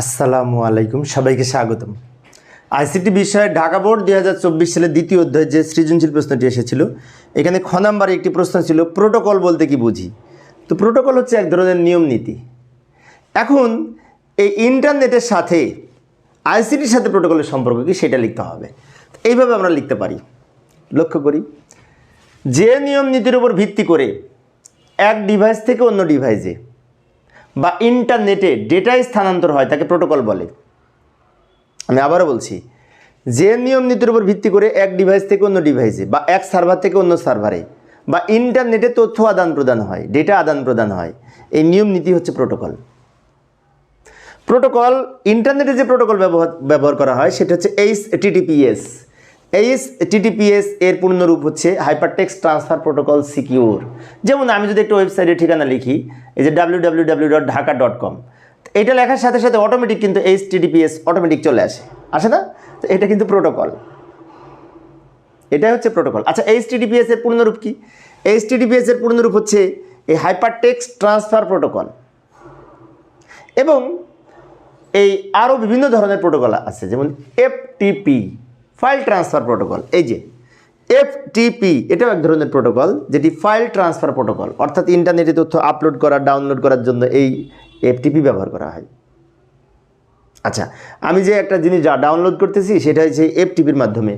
আসসালামু আলাইকুম, সবাইকে স্বাগতম। আইসিটি বিষয়ে ঢাকা বোর্ড দুই হাজার চব্বিশ সালের দ্বিতীয় অধ্যায়ে যে সৃজনশীল প্রশ্নটি এসেছিল, এখানে খ নাম্বারে একটি প্রশ্ন ছিল, প্রোটোকল বলতে কি বুঝি? তো প্রোটোকল হচ্ছে এক ধরনের নিয়ম নীতি। এখন এই ইন্টারনেটের সাথে আইসিটির সাথে প্রোটোকলের সম্পর্ক কি সেটা লিখতে হবে। এইভাবে আমরা লিখতে পারি। লক্ষ্য করি, যে নিয়ম নীতির উপর ভিত্তি করে এক ডিভাইস থেকে অন্য ডিভাইসে বা ইন্টারনেটে ডেটায় স্থানান্তর হয়, তাকে প্রোটোকল বলে। আমি আবারও বলছি, যে নিয়ম নীতির উপর ভিত্তি করে এক ডিভাইস থেকে অন্য ডিভাইসে বা এক সার্ভার থেকে অন্য সার্ভারে বা ইন্টারনেটে তথ্য আদান প্রদান হয় ডেটা আদান প্রদান হয়, এই নিয়ম নীতি হচ্ছে প্রোটোকল। প্রোটোকল, ইন্টারনেটে যে প্রোটোকল ব্যবহার ব্যবহার করা হয়, সেটা হচ্ছে এইচ টিটিপিএস এইচ টিটিপিএস এর পূর্ণরূপ হচ্ছে হাইপারটেক্সট ট্রান্সফার প্রোটোকল সিকিউর যেমন আমি যদি একটা ওয়েবসাইটের ঠিকানা লিখি, এই যে W W W dot Dhaka dot com এটা লেখার সাথে সাথে অটোমেটিক কিন্তু এইচ টিটিপিএস অটোমেটিক চলে আসে। আসে না? তো এটা কিন্তু প্রোটোকল এটাই হচ্ছে প্রোটোকল আচ্ছা এইচ টিটিপিএস এর পূর্ণরূপ কি? এইচ টিটিপিএস এর পূর্ণরূপ হচ্ছে এই হাইপারটেক্সট ট্রান্সফার প্রোটোকল এবং এই আরও বিভিন্ন ধরনের প্রোটোকল আছে, যেমন এফটিপি ফাইল ট্রান্সফার প্রোটোকল এই যে এফটিপি এটাও এক ধরনের প্রোটোকল যেটি ফাইল ট্রান্সফার প্রোটোকল অর্থাৎ ইন্টারনেটে তথ্য আপলোড করা ডাউনলোড করার জন্য এই এফটিপি ব্যবহার করা হয়। আচ্ছা আমি যে একটা জিনিস যা ডাউনলোড করতেছি, সেটা হচ্ছে এফটিপির মাধ্যমে।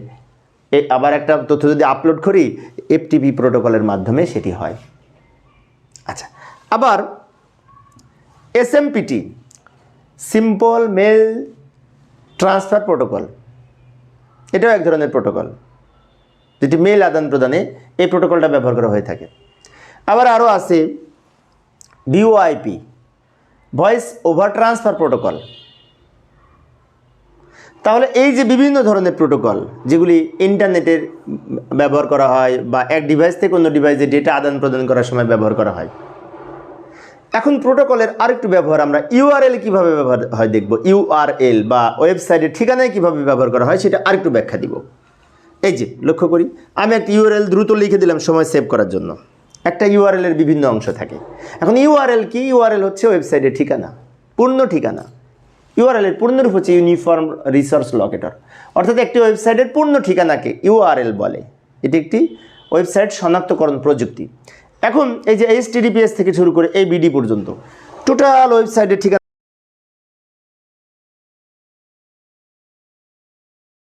আবার একটা তথ্য যদি আপলোড করি এফটিপি প্রোটোকলের মাধ্যমে সেটি হয়। আচ্ছা আবার SMPT simple mail transfer protocol এটাও এক ধরনের প্রোটোকল যেটি মেল আদান প্রদানে এই প্রোটোকলটা ব্যবহার করা হয়ে থাকে। আবার আরও আছে VOIP voice over transfer protocol তাহলে এই যে বিভিন্ন ধরনের প্রোটোকল যেগুলি ইন্টারনেটের ব্যবহার করা হয় বা এক ডিভাইস থেকে অন্য ডিভাইসে ডেটা আদান প্রদান করার সময় ব্যবহার করা হয় এখন প্রোটোকলের আরেকটু ব্যবহার, আমরা ইউআরএল কীভাবে ব্যবহার হয় দেখব? ইউআরএল বা ওয়েবসাইটের ঠিকানায় কীভাবে ব্যবহার করা হয় সেটা আরেকটু ব্যাখ্যা দিব। এই যে, লক্ষ্য করি, আমি একটা ইউআরএল দ্রুত লিখে দিলাম সময় সেভ করার জন্য। একটা ইউআরএল এর বিভিন্ন অংশ থাকে। এখন ইউআরএল কি? ইউআরএল হচ্ছে ওয়েবসাইটের ঠিকানা, পূর্ণ ঠিকানা। ইউআরএল এর পূর্ণরূপ হচ্ছে ইউনিফর্ম রিসোর্স লোকেটর। অর্থাৎ একটি ওয়েবসাইটের পূর্ণ ঠিকানাকে ইউআরএল বলে। এটি একটি ওয়েবসাইট শনাক্তকরণ প্রযুক্তি। এখন এই যে এইচটিডিপিএস থেকে শুরু করে এই বিডি পর্যন্ত টোটাল ওয়েবসাইটের ঠিকানা